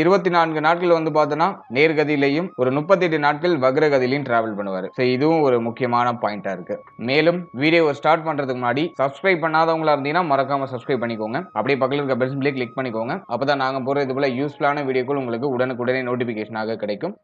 இருபத்தி நான்கு நாட்கள் வந்து பார்த்தோன்னா நேர்கதியிலையும் ஒரு முப்பத்தி எட்டு நாட்கள் வக்ரகதியிலையும் டிராவல் பண்ணுவார். ஸோ இதுவும் ஒரு முக்கியமான பாயிண்டா இருக்கு. மேலும் வீடியோ ஸ்டார்ட் பண்றதுக்கு முன்னாடி சப்ஸ்கிரைப் பண்ணாதவங்களா இருந்தீங்கன்னா மறக்காம சப்ஸ்கிரைப் பண்ணிக்கோங்க. அப்படியே பக்கத்தில் இருக்க பெல் சிம்பிளே கிளிக் பண்ணிக்கோங்க. அப்பதான் நாங்க போற இது போல யூஸ்ஃபுல்லான வீடியோக்கள் உங்களுக்கு உடனுக்குடனே நோட்டிபிகேஷனாக கிடைக்கும்.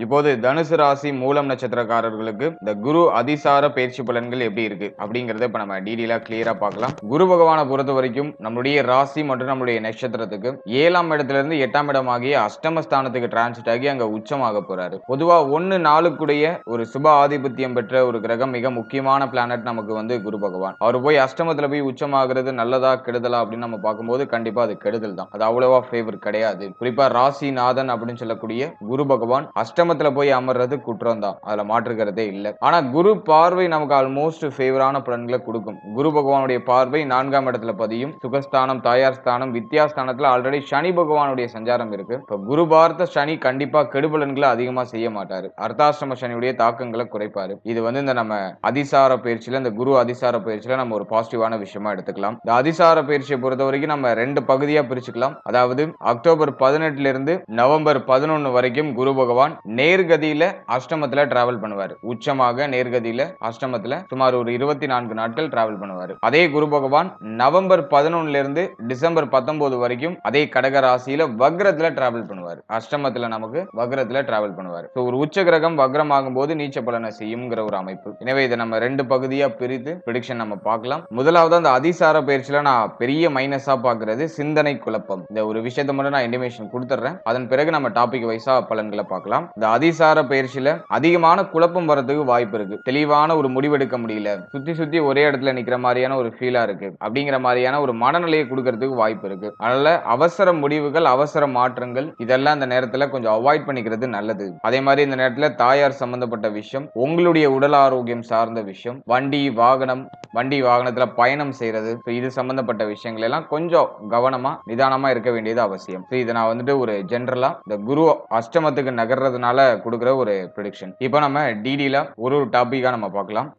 இப்போது தனுசு ராசி மூலம் நட்சத்திரக்காரர்களுக்கு இந்த குரு அதிசார பயிற்சி பலன்கள் எப்படி இருக்கு அப்படிங்கறத இப்ப நம்ம டீடெயிலா கிளியரா பார்க்கலாம். குரு பகவானை பொறுத்த வரைக்கும் நம்மளுடைய ராசி மற்றும் நம்மளுடைய நட்சத்திரத்துக்கு ஏழாம் இடத்துல இருந்து எட்டாம் இடம் ஆகிய அஷ்டமஸ்தானத்துக்கு டிரான்சிட் ஆகி அங்க உச்சமாக போறாரு. பொதுவா ஒன்னு நாளுக்குடைய ஒரு சுப ஆதிபத்தியம் பெற்ற ஒரு கிரகம் மிக முக்கியமான பிளானட் நமக்கு வந்து குரு பகவான். அவர் போய் அஷ்டமத்துல போய் உச்சமாகிறது நல்லதா கெடுதலா அப்படின்னு நம்ம பார்க்கும்போது கண்டிப்பா அது கெடுதல் தான். அது அவ்வளவா ஃபேவர் கிடையாது. குறிப்பா ராசிநாதன் அப்படின்னு சொல்லக்கூடிய குரு பகவான் அஷ்டமத்துல போய் அமர்றது குற்றம் தான் அதுல மாற்றுக்கிறதே இல்லை. ஆனா குரு பார்வை நமக்கு ஆல்மோஸ்ட் ஃபேவரான பலன்களை கொடுக்கும். குரு பகவானுடைய பார்வை நான்காம் இடத்துல பதியும். சுகஸ்தானம் தாயார் ஸ்தானம் வித்யாஸ்தானத்துல ஆல்ரெடி சனி பகவானுடைய சஞ்சாரம் இருக்கு. இப்ப குரு பார்த்த சனி கண்டிப்பா கெடுபலன்களை அதிகமா செய்ய மாட்டாரு. அர்த்தாசிரம சனியுடைய தாக்கங்களை குறைப்பாரு. இது வந்து இந்த நம்ம அதிசார பயிற்சியில இந்த குரு அதிசார பயிற்சியில நம்ம ஒரு பாசிட்டிவான விஷயமா எடுத்துக்கலாம். இந்த அதிசார பயிற்சியை பொறுத்த வரைக்கும் நம்ம ரெண்டு பகுதியா பிரிச்சுக்கலாம். அதாவது அக்டோபர் பதினெட்டுல இருந்து நவம்பர் பதினொன்னு வரைக்கும் குரு பகவான் நேர்கதியில அஷ்டமத்துல டிராவல் பண்ணுவார். உச்சமாக நேர்கதியில அஷ்டமத்துல சுமார் ஒரு இருபத்தி நான்கு நாட்கள் டிராவல் பண்ணுவார். அதே குரு பகவான் நவம்பர் பதினொன்னுல இருந்து டிசம்பர் பத்தொன்பது வரைக்கும் அதே கடக ராசியில வக்ரத்துல டிராவல் பண்ணுவார். அஷ்டமத்துல நமக்கு வக்ரத்துல டிராவல் பண்ணுவார். ஒரு உச்ச கிரகம் வக்ரம் ஆகும்போது நீச்ச பலனை செய்யுங்கிற ஒரு அமைப்பு. எனவே இதை நம்ம ரெண்டு பகுதியா பிரித்து ப்ரிடிக்ஷன் நம்ம பார்க்கலாம். முதலாவது அந்த அதிசார பயிற்சியில நான் பெரிய மைனஸா பாக்குறது சிந்தனை குழப்பம். இந்த ஒரு விஷயத்தை மட்டும் நான் இன்டிமேஷன் கொடுத்துட்றேன் அதன் பிறகு நம்ம டாபிக் வைஸா பலன்களை பார்க்கலாம். இந்த அதிசார பயிற்சியில அதிகமான குழப்பம் வரதுக்கு வாய்ப்பு இருக்கு. தெளிவான ஒரு முடிவெடுக்க முடியல. சுத்தி சுத்தி ஒரே இடத்துல நிக்கிற மாதிரியான ஒரு ஃபீலா இருக்கு. அப்படிங்கிற மாதிரியான ஒரு மனநிலையை கொடுக்கறதுக்கு வாய்ப்பு இருக்கு. அதனால அவசர முடிவுகள் அவசர மாற்றங்கள் இதெல்லாம் இந்த நேரத்துல கொஞ்சம் அவாய்ட் பண்ணிக்கிறது நல்லது. அதே மாதிரி இந்த நேரத்துல தாயார் சம்பந்தப்பட்ட விஷயம் உங்களுடைய உடல் ஆரோக்கியம் சார்ந்த விஷயம் வண்டி வாகனம் வண்டி வாகனத்துல பயணம் செய்யறது இது சம்பந்தப்பட்ட விஷயங்கள் எல்லாம் கொஞ்சம் கவனமா நிதானமா இருக்க வேண்டியது அவசியம். இதை நான் வந்துட்டு ஒரு ஜென்ரலா இந்த குரு அஷ்டமத்துக்கு நகர்றதுனால கொடுக்குற ஒரு ப்ரிடிக்ஷன் இப்போ நம்ம டிடியில் ஒரு ஒரு டாபிக்கா நம்ம பார்க்கலாம்.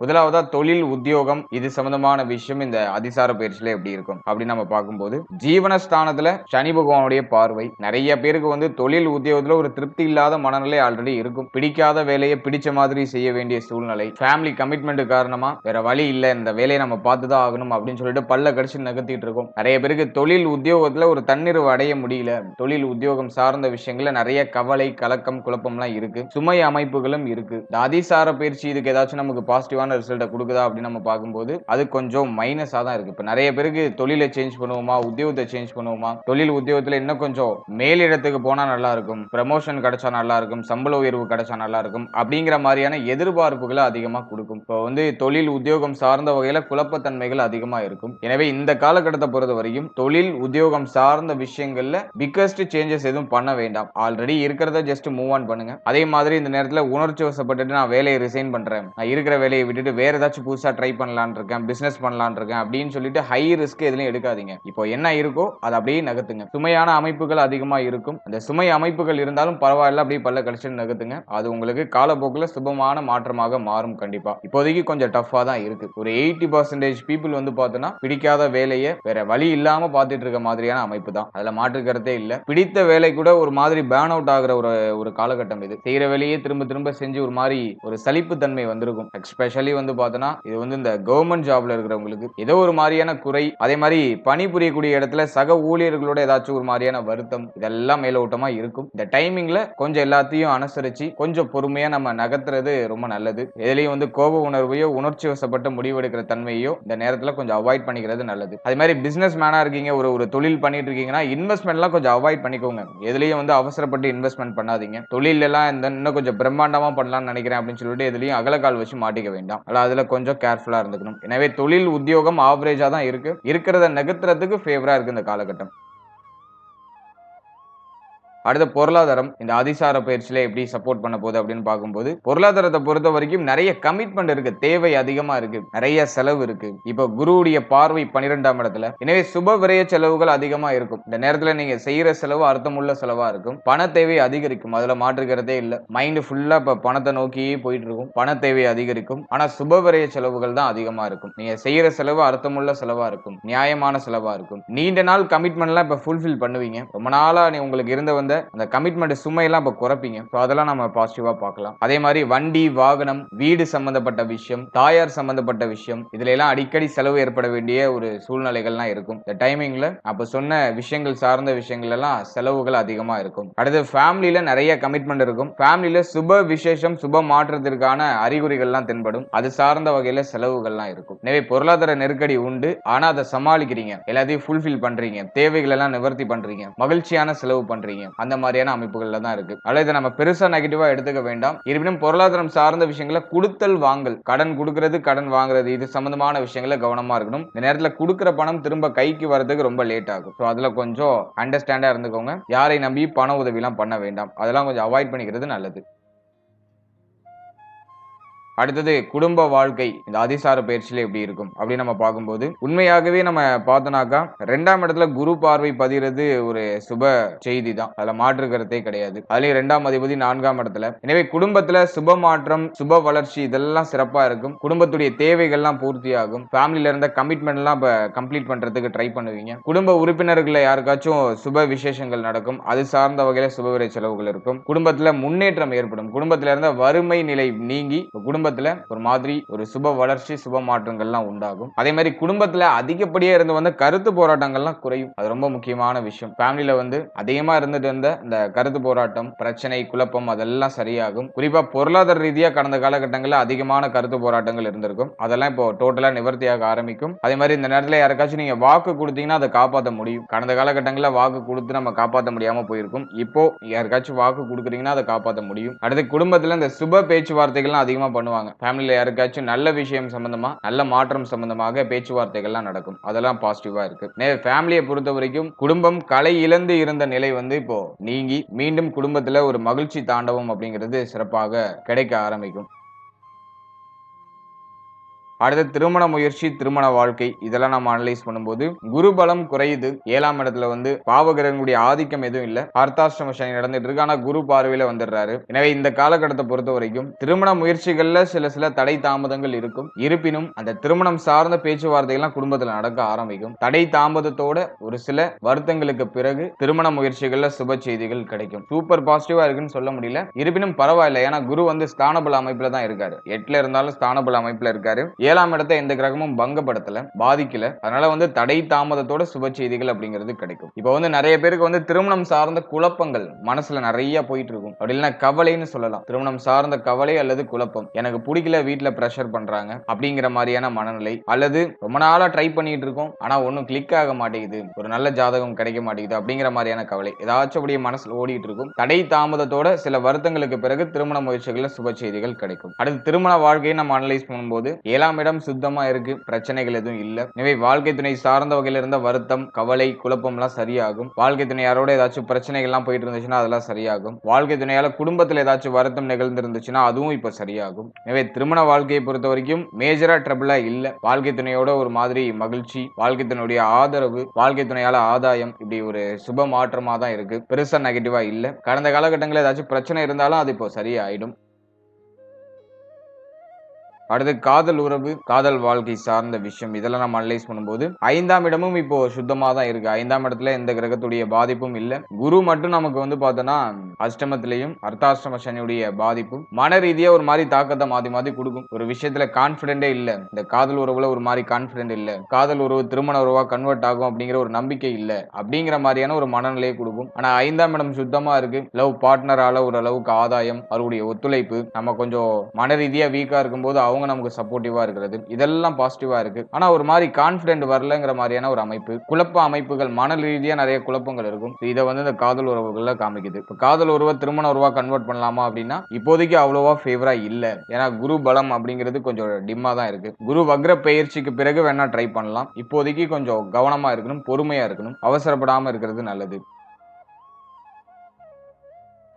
முதலாவதா தொழில் உத்தியோகம் இது சம்பந்தமான விஷயம் இந்த அதிசார பயிற்சியில எப்படி இருக்கும்? அப்படின்னு நம்ம பார்க்கும்போது ஜீவனஸ்தானத்துல சனி பகவானுடைய பார்வை நிறைய பேருக்கு வந்து தொழில் உத்தியோகத்துல ஒரு திருப்தி இல்லாத மனநிலை ஆல்ரெடி இருக்கும். பிடிக்காத வேலையை பிடிச்ச மாதிரி செய்ய வேண்டிய சூழ்நிலை ஃபேமிலி கமிட்மெண்ட் காரணமா வேற வழி இல்லை இந்த வேலையை நம்ம பார்த்து தான் ஆகணும் அப்படின்னு சொல்லிட்டு பல்ல கடிச்சு நகர்த்திட்டு இருக்கோம். நிறைய பேருக்கு தொழில் உத்தியோகத்துல ஒரு தன்னிறைவு அடைய முடியல. தொழில் உத்தியோகம் சார்ந்த விஷயங்கள்ல நிறைய கவலை கலக்கம் குழப்பம்லாம் இருக்கு. சுமை அமைப்புகளும் இருக்கு. இந்த அதிசார பயிற்சி இதுக்கு ஏதாச்சும் நமக்கு பாசிட்டிவான பாசிட்டிவான ரிசல்ட்டை கொடுக்குதா அப்படின்னு நம்ம பார்க்கும்போது அது கொஞ்சம் மைனஸாக தான் இருக்கு. இப்போ நிறைய பேருக்கு தொழிலை சேஞ்ச் பண்ணுவோமா உத்தியோகத்தை சேஞ்ச் பண்ணுவோமா தொழில் உத்தியோகத்தில் இன்னும் கொஞ்சம் மேலிடத்துக்கு போனால் நல்லா இருக்கும் ப்ரமோஷன் கிடைச்சா நல்லா இருக்கும் சம்பள உயர்வு கிடைச்சா நல்லா இருக்கும் அப்படிங்கிற மாதிரியான எதிர்பார்ப்புகளை அதிகமாக கொடுக்கும். இப்போ வந்து தொழில் உத்தியோகம் சார்ந்த வகையில் குழப்பத்தன்மைகள் அதிகமாக இருக்கும். எனவே இந்த காலகட்டத்தை பொறுத்த வரைக்கும் தொழில் உத்தியோகம் சார்ந்த விஷயங்கள்ல பிக்கஸ்ட் சேஞ்சஸ் எதுவும் பண்ண வேண்டாம். ஆல்ரெடி இருக்கிறத ஜஸ்ட் மூவ் ஆன் பண்ணுங்க. அதே மாதிரி இந்த நேரத்தில் உணர்ச்சி வசப்பட்டுட்டு நான் வேலையை ரிசைன் பண்றேன். நான் இருக்கிற வேலையை விட்டுட்டு வேற ஏதாச்சும் புதுசா ட்ரை பண்ணலான் இருக்கேன் பிசினஸ் பண்ணலான் இருக்கேன் அப்படின்னு சொல்லிட்டு ஹை ரிஸ்க் எதுலையும் எடுக்காதீங்க. இப்போ என்ன இருக்கோ அதை அப்படியே நகர்த்துங்க. சுமையான அமைப்புகள் அதிகமா இருக்கும். அந்த சுமை அமைப்புகள் இருந்தாலும் பரவாயில்ல அப்படியே பல்ல கழிச்சு நகர்த்துங்க. அது உங்களுக்கு காலப்போக்கில் சுபமான மாற்றமாக மாறும் கண்டிப்பா. இப்போதைக்கு கொஞ்சம் டஃபா தான் இருக்கு. ஒரு எயிட்டி பர்சன்டேஜ் பீப்புள் வந்து பார்த்தோன்னா பிடிக்காத வேலையை வேற வழி இல்லாம பார்த்துட்டு இருக்க மாதிரியான அமைப்பு தான். அதுல மாற்றுக்கிறதே இல்ல. பிடித்த வேலை கூட ஒரு மாதிரி பேர்ன் அவுட் ஆகிற ஒரு ஒரு காலகட்டம் இது. செய்யற வேலையே திரும்ப திரும்ப செஞ்சு ஒரு மாதிரி ஒரு சலிப்பு தன்மை வந்திருக்கும் எஸ்பெஷலி வந்து பார்த்தோன்னா இது வந்து இந்த கவர்மெண்ட் ஜாப்ல இருக்கிறவங்களுக்கு ஏதோ ஒரு மாதிரியான குறை அதே மாதிரி பணிபுரியக்கூடிய இடத்துல சக ஊழியர்களோட ஏதாச்சும் ஒரு மாதிரியான வருத்தம் இதெல்லாம் மேலோட்டமா இருக்கும். இந்த டைமிங்ல கொஞ்சம் எல்லாத்தையும் அனுசரிச்சு கொஞ்சம் பொறுமையா நம்ம நகர்த்துறது ரொம்ப நல்லது. எதுலயும் வந்து கோப உணர்வையோ உணர்ச்சி வசப்பட்ட முடிவெடுக்கிற தன்மையோ இந்த நேரத்துல கொஞ்சம் அவாய்ட் பண்ணிக்கிறது நல்லது. அதே மாதிரி பிசினஸ் மேனா இருக்கீங்க ஒரு ஒரு தொழில் பண்ணிட்டு இருக்கீங்கன்னா இன்வெஸ்ட்மெண்ட்லாம் கொஞ்சம் அவாய்ட் பண்ணிக்கோங்க. எதுலயும் வந்து அவசரப்பட்டு இன்வெஸ்ட்மெண்ட் பண்ணாதீங்க. தொழில் எல்லாம் இந்த இன்னும் கொஞ்சம் பிரம்மாண்டமா பண்ணலாம்னு நினைக்கிறேன் அப்படின்னு சொல்லிட்டு எதுலயும் அகலக்கால் வச்சு மாட்டிக்க வேண்டாம். வேண்டாம் அல்ல அதுல கொஞ்சம் கேர்ஃபுல்லா இருந்துக்கணும். எனவே தொழில் உத்தியோகம் ஆவரேஜா தான் இருக்கு. இருக்கிறத நகர்த்துறதுக்கு ஃபேவரா இருக்கு இந்த காலகட்டம். அடுத்த பொருளாதாரம் இந்த அதிசார பயிற்சியில எப்படி சப்போர்ட் பண்ண போகுது அப்படின்னு பார்க்கும்போது பொருளாதாரத்தை பொறுத்த வரைக்கும் நிறைய கமிட்மெண்ட் இருக்கு தேவை அதிகமா இருக்கு நிறைய செலவு இருக்கு. இப்போ குருவுடைய பார்வை பன்னிரெண்டாம் இடத்துல எனவே சுப விரய செலவுகள் அதிகமா இருக்கும். இந்த நேரத்துல நீங்க செய்யற செலவு அர்த்தமுள்ள செலவா இருக்கும். பண தேவை அதிகரிக்கும். அதுல மாற்றுக்கிறதே இல்லை. மைண்ட் ஃபுல்லா இப்ப பணத்தை நோக்கியே போயிட்டு இருக்கும். பண தேவை அதிகரிக்கும். ஆனா சுப விரய செலவுகள் தான் அதிகமா இருக்கும். நீங்க செய்யற செலவு அர்த்தமுள்ள செலவா இருக்கும். நியாயமான செலவா இருக்கும். நீண்ட நாள் கமிட்மெண்ட்லாம் இப்ப ஃபுல்ஃபில் பண்ணுவீங்க. ரொம்ப நாளா நீ உங்களுக்கு இருந்த வந்த அந்த கமிட்மெண்ட் சுமையெல்லாம் இப்போ குறைப்பீங்க. ஸோ அதெல்லாம் நம்ம பாசிட்டிவா பார்க்கலாம். அதே மாதிரி வண்டி வாகனம் வீடு சம்பந்தப்பட்ட விஷயம் தாயார் சம்பந்தப்பட்ட விஷயம் இதுல எல்லாம் அடிக்கடி செலவு ஏற்பட வேண்டிய ஒரு சூழ்நிலைகள்லாம் இருக்கும். இந்த டைமிங்ல அப்போ சொன்ன விஷயங்கள் சார்ந்த விஷயங்கள் எல்லாம் செலவுகள் அதிகமா இருக்கும். அடுத்து ஃபேமிலியில நிறைய கமிட்மெண்ட் இருக்கும். ஃபேமிலியில சுப விசேஷம் சுப மாற்றத்திற்கான அறிகுறிகள்லாம் தென்படும். அது சார்ந்த வகையில செலவுகள்லாம் இருக்கும். எனவே பொருளாதார நெருக்கடி உண்டு. ஆனா அதை சமாளிக்கிறீங்க. எல்லாத்தையும் ஃபுல்ஃபில் பண்றீங்க. தேவைகள் எல்லாம் நிவர்த்தி பண்றீங்க. மகிழ்ச்சியான செலவு பண்றீங்க. அந்த மாதிரியான அமைப்புகள்ல தான் இருக்கு. அதாவது இதை நம்ம பெருசா நெகட்டிவா எடுத்துக்க வேண்டாம். இருப்பினும் பொருளாதாரம் சார்ந்த விஷயங்களை கொடுத்தல் வாங்கல். கடன் கொடுக்கறது கடன் வாங்குறது இது சம்பந்தமான விஷயங்களை கவனமா இருக்கணும். இந்த நேரத்துல கொடுக்குற பணம் திரும்ப கைக்கு வரதுக்கு ரொம்ப லேட் ஆகும். ஸோ அதுல கொஞ்சம் அண்டர்ஸ்டாண்டா இருந்துக்கோங்க. யாரை நம்பி பண உதவிலாம் பண்ண வேண்டாம். அதெல்லாம் கொஞ்சம் அவாய்ட் பண்ணிக்கிறது நல்லது. அடுத்தது குடும்ப வாழ்க்கை. இந்த அதிசார பயிற்சியில எப்படி இருக்கும்? அப்படின்னு நம்ம பார்க்கும்போது உண்மையாகவே நம்ம பார்த்தோம்னாக்கா ரெண்டாம் இடத்துல குரு பார்வை பதிகிறது ஒரு சுப செய்தி தான் அதுல மாற்று கருத்தே கிடையாது. அதுலயும் ரெண்டாம் அதிபதி நான்காம் இடத்துல. எனவே குடும்பத்துல சுப மாற்றம் சுப வளர்ச்சி இதெல்லாம் சிறப்பா இருக்கும். குடும்பத்துடைய தேவைகள்லாம் பூர்த்தியாகும். ஃபேமிலியில இருந்த கமிட்மெண்ட் எல்லாம் இப்ப கம்ப்ளீட் பண்றதுக்கு ட்ரை பண்ணுவீங்க. குடும்ப உறுப்பினர்களை யாருக்காச்சும் சுப விசேஷங்கள் நடக்கும். அது சார்ந்த வகையில சுபவிரை செலவுகள் இருக்கும். குடும்பத்துல முன்னேற்றம் ஏற்படும். குடும்பத்துல இருந்த வறுமை நிலை நீங்கி குடும்ப குடும்பத்துல ஒரு மாதிரி ஒரு சுப வளர்ச்சி சுப மாற்றங்கள்லாம் உண்டாகும். அதே மாதிரி குடும்பத்துல அதிகப்படியே இருந்து வந்த கருத்து போராட்டங்கள்லாம் குறையும். அது ரொம்ப முக்கியமான விஷயம். ஃபேமிலியில வந்து அதிகமா இருந்துட்டு இருந்த இந்த கருத்து போராட்டம் பிரச்சனை குழப்பம் அதெல்லாம் சரியாகும். குறிப்பா பொருளாதார ரீதியா கடந்த காலகட்டங்களில் அதிகமான கருத்து போராட்டங்கள் இருந்திருக்கும். அதெல்லாம் இப்போ டோட்டலா நிவர்த்தியாக ஆரம்பிக்கும். அதே மாதிரி இந்த நேரத்தில் யாருக்காச்சும் நீங்க வாக்கு கொடுத்தீங்கன்னா அதை காப்பாற்ற முடியும். கடந்த காலகட்டங்களில் வாக்கு கொடுத்து நம்ம காப்பாற்ற முடியாம போயிருக்கும். இப்போ யாருக்காச்சும் வாக்கு கொடுக்குறீங்கன்னா அதை காப்பாற்ற முடியும். அடுத்து குடும்பத்துல இந்த சுப பேச்சுவார்த்தைகள்லாம் அதிகமா பண்ணுவாங்க. ஃபேமிலியில் யாருக்காச்சும் நல்ல விஷயம் சம்பந்தமா நல்ல மாற்றம் சம்பந்தமாக பேச்சுவார்த்தைகள்லாம் நடக்கும். அதெல்லாம் பாசிட்டிவா இருக்கு. நே ஃபேமிலியை பொறுத்த வரைக்கும் குடும்பம் கலை இழந்து இருந்த நிலை வந்து இப்போ நீங்கி மீண்டும் குடும்பத்துல ஒரு மகிழ்ச்சி தாண்டவம் அப்படிங்கிறது சிறப்பாக கிடைக்க ஆரம்பிக்கும். அடுத்து திருமண முயற்சி திருமண வாழ்க்கை இதெல்லாம் நம்ம அனலைஸ் பண்ணும்போது குரு பலம் குறையுது. ஏழாம் இடத்துல வந்து பாவகிரகங்களுடைய ஆதிக்கம் எதுவும் இல்ல. அர்த்தாஷ்டம சனி நடந்துட்டு இருக்கு. ஆனா குரு பார்வையில வந்துடுறாரு. எனவே இந்த காலகட்டத்தை பொறுத்த வரைக்கும் திருமண முயற்சிகள்ல சில சில தடை தாமதங்கள் இருக்கும். இருப்பினும் அந்த திருமணம் சார்ந்த பேச்சுவார்த்தைகள்லாம் குடும்பத்துல நடக்க ஆரம்பிக்கும். தடை தாமதத்தோட ஒரு சில வருத்தங்களுக்கு பிறகு திருமண முயற்சிகள்ல சுப செய்திகள் கிடைக்கும். சூப்பர் பாசிட்டிவா இருக்குன்னு சொல்ல முடியல. இருப்பினும் பரவாயில்ல. ஏன்னா குரு வந்து ஸ்தானபல அமைப்புல தான் இருக்காரு. எட்டுல இருந்தாலும் ஸ்தானபல அமைப்புல இருக்காரு. ஏழாம் இடத்தை எந்த கிரகமும் பங்கப்படுத்தல பாதிக்கல. அதனால வந்து தடை தாமதத்தோட சுப செய்திகள் அப்படிங்கிறது கிடைக்கும். இப்போ வந்து நிறைய பேருக்கு வந்து திருமணம் சார்ந்த குழப்பங்கள் மனசுல நிறைய போயிட்டு இருக்கும். அப்படி இல்லைன்னா கவலைன்னு சொல்லலாம். திருமணம் சார்ந்த கவலை அல்லது குழப்பம். எனக்கு பிடிக்கல வீட்டுல ப்ரெஷர் பண்றாங்க அப்படிங்கிற மாதிரியான மனநிலை. அல்லது ரொம்ப நாளா ட்ரை பண்ணிட்டு இருக்கோம் ஆனா ஒன்றும் கிளிக் ஆக மாட்டேங்குது. ஒரு நல்ல ஜாதகம் கிடைக்க மாட்டேங்குது அப்படிங்கிற மாதிரியான கவலை. ஏதாச்சும் அப்படியே மனசுல ஓடிட்டு இருக்கும். தடை தாமதத்தோட சில வருத்தங்களுக்கு பிறகு திருமண முயற்சிகள்ல சுப செய்திகள் கிடைக்கும். அடுத்து திருமண வாழ்க்கையை நம்ம அனலைஸ் பண்ணும்போது ஏழாம் இடம் சுத்தமா இருக்கு பிரச்சனைகள் எதுவும் இல்ல. எனவே வாழ்க்கை துணை சார்ந்த வகையில இருந்த வருத்தம் கவலை குழப்பம் எல்லாம் சரியாகும். வாழ்க்கை துணையாரோட ஏதாச்சும் பிரச்சனைகள் எல்லாம் போயிட்டு இருந்துச்சுன்னா அதெல்லாம் சரியாகும். வாழ்க்கை துணையால குடும்பத்துல ஏதாச்சும் வருத்தம் நிகழ்ந்திருந்துச்சுன்னா அதுவும் இப்ப சரியாகும். எனவே திருமண வாழ்க்கையை பொறுத்த வரைக்கும் மேஜரா ட்ரபிளா இல்ல. வாழ்க்கை துணையோட ஒரு மாதிரி மகிழ்ச்சி வாழ்க்கை துணையுடைய ஆதரவு வாழ்க்கை துணையால ஆதாயம் இப்படி ஒரு சுப மாற்றமா தான் இருக்கு. பெருசா நெகட்டிவா இல்ல. கடந்த காலகட்டங்களில் ஏதாச்சும் பிரச்சனை இருந்தாலும் அது இப்போ சரியாயிடும். அடுத்து காதல் உறவு காதல் வாழ்க்கை சார்ந்த விஷயம். இதெல்லாம் நம்ம அனலைஸ் பண்ணும்போது ஐந்தாம் இடமும் இப்போ சுத்தமாக தான் இருக்கு. ஐந்தாம் இடத்துல எந்த கிரகத்துடைய பாதிப்பும் இல்லை. குரு மட்டும் நமக்கு வந்து பார்த்தோன்னா அஷ்டமத்திலையும் அர்த்தாஷ்டம சனியுடைய பாதிப்பும் மன ரீதியா ஒரு மாதிரி தாக்கத்தை மாத்தி மாத்தி கொடுக்கும். ஒரு விஷயத்துல கான்பிடென்டே இல்ல. இந்த காதல் உறவுல ஒரு மாதிரி கான்பிடென்ட் இல்ல. காதல் உறவு திருமண உறவா கன்வெர்ட் ஆகும் அப்படிங்கிற ஒரு நம்பிக்கை இல்ல. அப்படிங்கிற மாதிரியான ஒரு மனநிலையை கொடுக்கும். ஆனா ஐந்தாம் இடம் சுத்தமா இருக்கு. லவ் பார்ட்னரால ஒரு அளவுக்கு ஆதாயம் அவருடைய ஒத்துழைப்பு நம்ம கொஞ்சம் மன ரீதியா வீக்கா இருக்கும்போது அவங்க நமக்கு சப்போர்ட்டிவா இருக்கிறது. இதெல்லாம் பாசிட்டிவா இருக்கு. ஆனா ஒரு மாதிரி கான்பிடென்ட் வரலங்கிற மாதிரியான ஒரு அமைப்பு குழப்ப அமைப்புகள் மன ரீதியா நிறைய குழப்பங்கள் இருக்கும். இதை வந்து இந்த காதல் உறவுகள்ல காமிக்குது. இப்ப காதல் உறவை திருமண உறவா கன்வெர்ட் பண்ணலாமா அப்படின்னா இப்போதைக்கு அவ்வளோவா ஃபேவரா இல்ல. ஏன்னா குரு பலம் அப்படிங்கிறது கொஞ்சம் டிம்மா தான் இருக்கு. குரு வக்ர பயிற்சிக்கு பிறகு வேணா ட்ரை பண்ணலாம். இப்போதைக்கு கொஞ்சம் கவனமா இருக்கணும் பொறுமையா இருக்கணும். அவசரப்படாம இருக்கிறது நல்லது.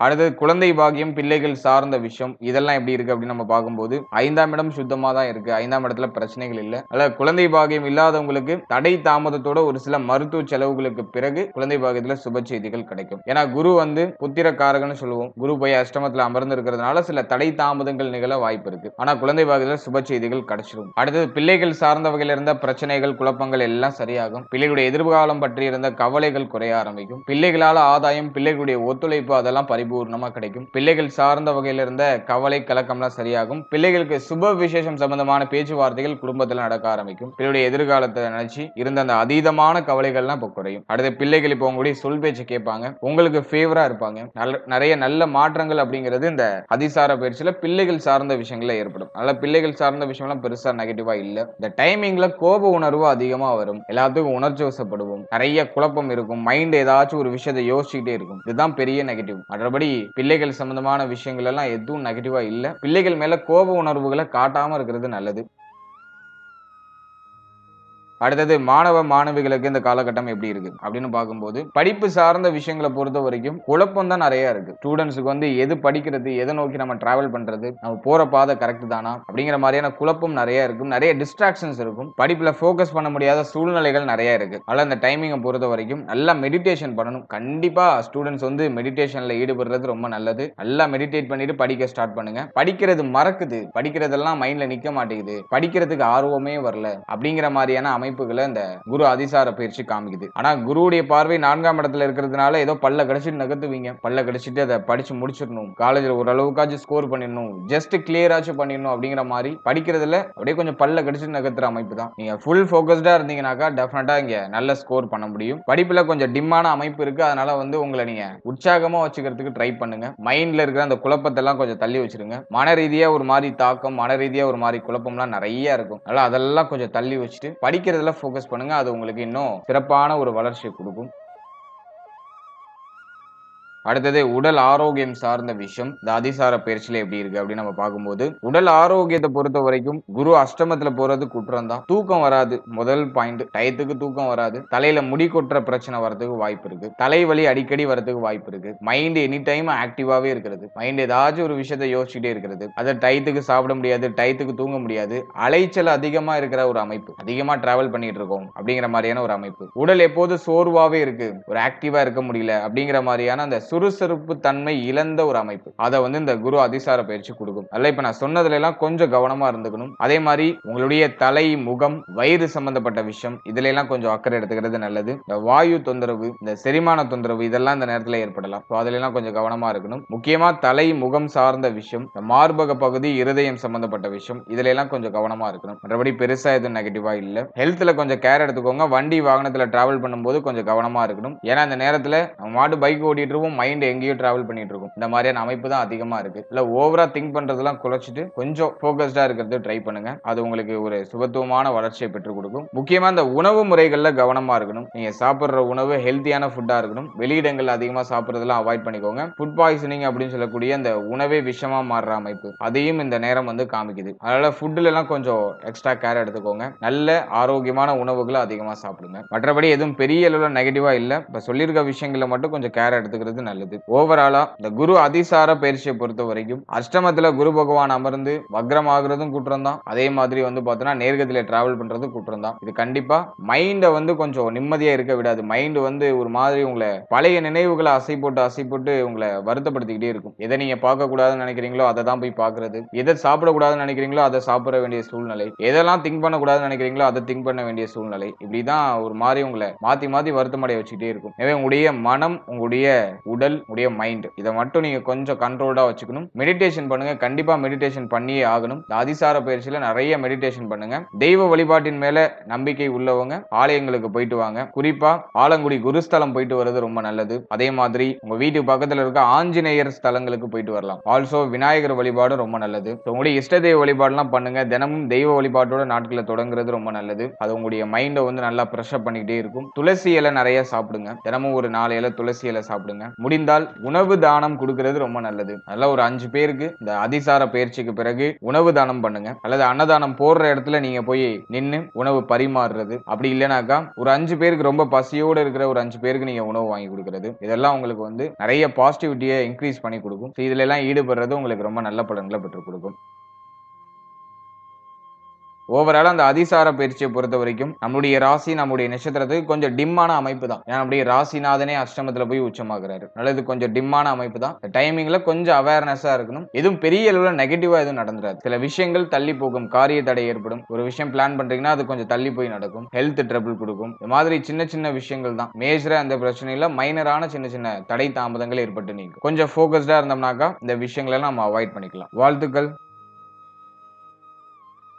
அடுத்தது குழந்தை பாகியம் பிள்ளைகள் சார்ந்த விஷயம் இதெல்லாம் எப்படி இருக்கு அப்படின்னு நம்ம பார்க்கும்போது ஐந்தாம் இடம் சுத்தமாக தான் இருக்கு. ஐந்தாம் இடத்துல பிரச்சனைகள் இல்லை. அல்ல குழந்தை பாகியம் இல்லாதவங்களுக்கு தடை தாமதத்தோட ஒரு சில மருத்துவ செலவுகளுக்கு பிறகு குழந்தை பாகியத்தில் சுப செய்திகள் கிடைக்கும். ஏன்னா குரு வந்து புத்திரக்காரகன்னு சொல்லுவோம். குரு போய் அஷ்டமத்துல அமர்ந்து இருக்கிறதுனால சில தடை தாமதங்கள் நிகழ வாய்ப்பு இருக்கு. ஆனா குழந்தை பாக்கியத்துல சுப செய்திகள் கிடைச்சிடும் அடுத்தது பிள்ளைகள் சார்ந்த வகையில் இருந்த பிரச்சனைகள் குழப்பங்கள் எல்லாம் சரியாகும். பிள்ளைகளுடைய எதிர்காலம் பற்றி இருந்த கவலைகள் குறைய ஆரம்பிக்கும். பிள்ளைகளால ஆதாயம் பிள்ளைகளுடைய ஒத்துழைப்பு அதெல்லாம் பரிபூர்ணமா கிடைக்கும். பிள்ளைகள் சார்ந்த வகையில இருந்த கவலை கலக்கம்லாம் சரியாகும். பிள்ளைகளுக்கு சுப விசேஷம் சம்பந்தமான பேச்சுவார்த்தைகள் குடும்பத்தில் நடக்க ஆரம்பிக்கும். பிள்ளையுடைய எதிர்காலத்தை நினைச்சு இருந்த அந்த அதீதமான கவலைகள்லாம் இப்போ குறையும். அடுத்த பிள்ளைகள் இப்போ உங்களுடைய சொல் பேச்சு கேட்பாங்க. உங்களுக்கு ஃபேவரா இருப்பாங்க. நல்ல நிறைய நல்ல மாற்றங்கள் அப்படிங்கிறது இந்த அதிசார பயிற்சியில பிள்ளைகள் சார்ந்த விஷயங்கள ஏற்படும். அதனால பிள்ளைகள் சார்ந்த விஷயம்லாம் பெருசா நெகட்டிவா இல்ல. இந்த டைமிங்ல கோப உணர்வு அதிகமா வரும். எல்லாத்துக்கும் உணர்ச்சி வசப்படுவோம். நிறைய குழப்பம் இருக்கும். மைண்ட் ஏதாச்சும் ஒரு விஷயத்தை யோசிச்சுக்கிட்டே இருக்கும். இதுதான் பெரிய நெகட்டிவ் மற்றபடி பிள்ளைகள் சம்பந்தமான விஷயங்கள் எல்லாம் எதுவும் நெகட்டிவா இல்லை. பிள்ளைகள் மேல கோப உணர்வுகளை காட்டாம இருக்கிறது நல்லது. அடுத்தது மாணவ மாணவிகளுக்கு இந்த காலகட்டம் எப்படி இருக்கு? அப்படின்னு பார்க்கும்போது படிப்பு சார்ந்த விஷயங்களை பொறுத்த வரைக்கும் குழப்பம் தான் நிறைய இருக்கு. ஸ்டூடெண்ட்ஸுக்கு வந்து எது படிக்கிறது எதை நோக்கி நம்ம டிராவல் பண்றது நம்ம போற பாதை கரெக்ட் தானா? அப்படிங்கிற மாதிரியான குழப்பம் நிறைய இருக்கும். நிறைய டிஸ்ட்ராக்ஷன்ஸ் இருக்கும். படிப்புல ஃபோக்கஸ் பண்ண முடியாத சூழ்நிலைகள் நிறைய இருக்கு. அதனால அந்த டைமிங்கை பொறுத்த வரைக்கும் நல்லா மெடிடேஷன் பண்ணணும். கண்டிப்பா ஸ்டூடெண்ட்ஸ் வந்து மெடிடேஷன்ல ஈடுபடுறது ரொம்ப நல்லது. நல்லா மெடிடேட் பண்ணிட்டு படிக்க ஸ்டார்ட் பண்ணுங்க. படிக்கிறது மறக்குது. படிக்கிறதெல்லாம் மைண்ட்ல நிக்க மாட்டேங்குது. படிக்கிறதுக்கு ஆர்வமே வரல. அப்படிங்கிற மாதிரியான அமைப்புகளை இந்த குரு அதிசார பயிற்சி காமிக்குது. ஆனா குருவுடைய பார்வை நான்காம் இடத்துல இருக்கிறதுனால ஏதோ பல்ல கடிச்சிட்டு நகர்த்துவீங்க. பல்ல கடிச்சிட்டு அதை படிச்சு முடிச்சிடணும். காலேஜ்ல ஓரளவுக்காச்சும் ஸ்கோர் பண்ணிடணும். ஜஸ்ட் கிளியராச்சும் பண்ணிடணும் அப்படிங்கிற மாதிரி படிக்கிறதுல அப்படியே கொஞ்சம் பல்ல கடிச்சிட்டு நகர்த்துற அமைப்பு தான். நீங்க ஃபுல் போக்கஸ்டா இருந்தீங்கன்னாக்கா டெஃபினட்டா இங்க நல்ல ஸ்கோர் பண்ண முடியும். படிப்புல கொஞ்சம் டிம்மான அமைப்பு இருக்கு. அதனால வந்து உங்களை நீங்க உற்சாகமா வச்சுக்கிறதுக்கு ட்ரை பண்ணுங்க. மைண்ட்ல இருக்கிற அந்த குழப்பத்தை எல்லாம் கொஞ்சம் தள்ளி வச்சிருங்க. மன ரீதியா ஒரு மாதிரி தாக்கம் மன ரீதியா ஒரு மாதிரி குழப்பம்லாம் நிறைய இருக்கும். அதனால அதெல்லாம் கொஞ்சம் தள்ளி வச்சுட்டு படிக்கிறதுல ஃபோக்கஸ் பண்ணுங்க. அது உங்களுக்கு இன்னும் சிறப்பான ஒரு வளர்ச்சியை கொடுக்கும். அடுத்தது உடல் ஆரோக்கியம் சார்ந்த விஷயம். இந்த அதிசார பயிற்சியில எப்படி இருக்கு அப்படின்னு நம்ம பார்க்கும்போது உடல் ஆரோக்கியத்தை பொறுத்த வரைக்கும் குரு அஷ்டமத்துல போறது குற்றம் தான் தூக்கம் வராது. முதல் பாயிண்ட் டயத்துக்கு தூக்கம் வராது. தலையில முடி கொட்டுற பிரச்சனை வரதுக்கு வாய்ப்பு இருக்கு. தலைவலி அடிக்கடி வரதுக்கு வாய்ப்பு இருக்கு. மைண்ட் எனி டைம் ஆக்டிவாவே இருக்கிறது. மைண்ட் ஏதாச்சும் ஒரு விஷயத்த யோசிச்சுட்டே இருக்கிறது. அதை டயத்துக்கு சாப்பிட முடியாது. டயத்துக்கு தூங்க முடியாது. அலைச்சல் அதிகமா இருக்கிற ஒரு அமைப்பு. அதிகமா டிராவல் பண்ணிட்டு இருக்கோம் அப்படிங்கிற மாதிரியான ஒரு அமைப்பு. உடல் எப்போது சோர்வாவே இருக்கு. ஒரு ஆக்டிவா இருக்க முடியல அப்படிங்கிற மாதிரியான அந்த சுறுசுறுப்பு தன்மை இழந்த ஒரு அமைப்பு. அதை வந்து இந்த குரு அதிசார பயிற்சி கொடுக்கும். அதில் இப்ப நான் சொன்னதுல எல்லாம் கொஞ்சம் கவனமா இருந்துக்கணும். அதே மாதிரி உங்களுடைய தலை முகம் வயிறு சம்பந்தப்பட்ட விஷயம் இதுல எல்லாம் கொஞ்சம் அக்கறை எடுத்துக்கிறது நல்லது. இந்த வாயு தொந்தரவு இந்த செரிமான தொந்தரவு இதெல்லாம் இந்த நேரத்துல ஏற்படலாம். ஸோ அதுல எல்லாம் கொஞ்சம் கவனமா இருக்கணும். முக்கியமா தலை முகம் சார்ந்த விஷயம் இந்த மார்பக பகுதி இருதயம் சம்பந்தப்பட்ட விஷயம் இதுல எல்லாம் கொஞ்சம் கவனமா இருக்கணும். மற்றபடி பெருசா எதுவும் நெகட்டிவா இல்ல. ஹெல்த்ல கொஞ்சம் கேர் எடுத்துக்கோங்க. வண்டி வாகனத்துல டிராவல் பண்ணும்போது கொஞ்சம் கவனமா இருக்கணும். ஏன்னா இந்த நேரத்துல மாடு மாட்டு பைக் ஓட்டிட்டு இருப்போம் மைண்ட் எங்கேயோ டிராவல் பண்ணிட்டு இருக்கும் இந்த மாதிரியான அமைப்பு தான் அதிகமா இருக்கு. இல்ல ஓவரா திங்க் பண்றதெல்லாம் குறைச்சிட்டு கொஞ்சம் ஃபோக்கஸ்டா இருக்கிறது ட்ரை பண்ணுங்க. அது உங்களுக்கு ஒரு சுபத்துவமான வளர்ச்சியை பெற்றுக் கொடுக்கும். முக்கியமா இந்த உணவு முறைகள்ல கவனமா இருக்கணும். நீங்க சாப்பிடுற உணவு ஹெல்த்தியான ஃபுட்டா இருக்கணும். வெளியிடங்கள் அதிகமா சாப்பிடுறதெல்லாம் அவாய்ட் பண்ணிக்கோங்க. ஃபுட் பாய்சனிங் அப்படின்னு சொல்லக்கூடிய அந்த உணவே விஷமா மாறுற அமைப்பு அதையும் இந்த நேரம் வந்து காமிக்குது. அதனால ஃபுட்டுல எல்லாம் கொஞ்சம் எக்ஸ்ட்ரா கேர் எடுத்துக்கோங்க. நல்ல ஆரோக்கியமான உணவுகளை அதிகமா சாப்பிடுங்க. மற்றபடி எதுவும் பெரிய அளவில் நெகட்டிவா இல்ல. இப்ப சொல்லியிருக்க விஷயங்களை மட்டும் கொஞ்சம் கேர் எடுத்துக்கிறது நல்லது. ஓவராலா இந்த குரு அதிசார பயிற்சியை பொறுத்த வரைக்கும் அஷ்டமத்துல குரு பகவான் அமர்ந்து வக்ரம் ஆகுறதும் குற்றம் தான் அதே மாதிரி வந்து பார்த்தோன்னா நேர்கதியில டிராவல் பண்றது குற்றம் தான் இது கண்டிப்பா மைண்டை வந்து கொஞ்சம் நிம்மதியா இருக்க விடாது. மைண்ட் வந்து ஒரு மாதிரி உங்களை பழைய நினைவுகளை அசை போட்டு அசை போட்டு உங்களை வருத்தப்படுத்திக்கிட்டே இருக்கும். எதை நீங்க பார்க்க கூடாதுன்னு நினைக்கிறீங்களோ அதை தான் போய் பாக்குறது எதை சாப்பிடக்கூடாதுன்னு நினைக்கிறீங்களோ அதை சாப்பிட வேண்டிய சூழ்நிலை. எதெல்லாம் திங்க் பண்ணக்கூடாதுன்னு நினைக்கிறீங்களோ அதை திங்க் பண்ண வேண்டிய சூழ்நிலை. இப்படிதான் ஒரு மாதிரி உங்களை மாத்தி மாத்தி வருத்தமடைய வச்சுக்கிட்டே இருக்கும். எனவே உங்களுடைய மனம் உங்களுடைய உடல் உடைய மைண்ட் இதை மட்டும் நீங்க கொஞ்சம் கண்ட்ரோல்டா வச்சுக்கணும். மெடிடேஷன் பண்ணுங்க. கண்டிப்பா மெடிடேஷன் பண்ணியே ஆகணும். இந்த அதிசார பயிற்சியில நிறைய மெடிடேஷன் பண்ணுங்க. தெய்வ வழிபாட்டின் மேல நம்பிக்கை உள்ளவங்க ஆலயங்களுக்கு போயிட்டு வாங்க. குறிப்பா ஆலங்குடி குருஸ்தலம் போயிட்டு வர்றது ரொம்ப நல்லது. அதே மாதிரி உங்க வீட்டு பக்கத்துல இருக்க ஆஞ்சநேயர் ஸ்தலங்களுக்கு போயிட்டு வரலாம். ஆல்சோ விநாயகர் வழிபாடு ரொம்ப நல்லது. உங்களுடைய இஷ்ட தெய்வ வழிபாடுலாம் பண்ணுங்க. தினமும் தெய்வ வழிபாட்டோட நாட்களை தொடங்குறது ரொம்ப நல்லது. அது உங்களுடைய மைண்டை வந்து நல்லா ப்ரெஷர் பண்ணிக்கிட்டே இருக்கும். துளசி இலை நிறைய சாப்பிடுங்க. தினமும் ஒரு நாலு இலை துளசி இலை சாப்பிடுங்க. முடிந்தால் உணவு தானம் கொடுக்கறது ரொம்ப நல்லது. அதெல்லாம் ஒரு அஞ்சு பேருக்கு இந்த அதிசார பயிற்சிக்கு பிறகு உணவு தானம் பண்ணுங்க. அல்லது அன்னதானம் போடுற இடத்துல நீங்க போய் நின்று உணவு பரிமாறுறது. அப்படி இல்லைனாக்கா ஒரு அஞ்சு பேருக்கு ரொம்ப பசியோடு இருக்கிற ஒரு அஞ்சு பேருக்கு நீங்க உணவு வாங்கி கொடுக்கறது. இதெல்லாம் உங்களுக்கு வந்து நிறைய பாசிட்டிவிட்டியை இன்க்ரீஸ் பண்ணி கொடுக்கும். இதுல எல்லாம் ஈடுபடுறது உங்களுக்கு ரொம்ப நல்ல பலன்களை பெற்றுக் கொடுக்கும். ஓவரால் அந்த அதிசார பயிற்சியை பொறுத்த வரைக்கும் நம்மளுடைய ராசி நம்முடைய நட்சத்திரத்துக்கு கொஞ்சம் டிம்மான அமைப்பு தான். ஏன்னா நம்முடைய ராசிநாதனே அஷ்டமத்துல போய் உச்சமாகிறாரு. நல்லது கொஞ்சம் டிம்மான அமைப்பு தான். டைமிங்ல கொஞ்சம் அவேர்னஸா இருக்கணும். எதுவும் பெரிய அளவுல நெகட்டிவா எதுவும் நடந்துராது. சில விஷயங்கள் தள்ளி போகும் காரிய தடை ஏற்படும். ஒரு விஷயம் பிளான் பண்றீங்கன்னா அது கொஞ்சம் தள்ளி போய் நடக்கும். ஹெல்த் ட்ரபிள் கொடுக்கும். இந்த மாதிரி சின்ன சின்ன விஷயங்கள் தான். மேஜரா அந்த பிரச்சனையில மைனரான சின்ன சின்ன தடை தாமதங்கள் ஏற்பட்டு நீங்க கொஞ்சம் ஃபோக்கஸ்டா இருந்தோம்னாக்கா இந்த விஷயங்களை நம்ம அவாய்ட் பண்ணிக்கலாம். வாழ்த்துக்கள்.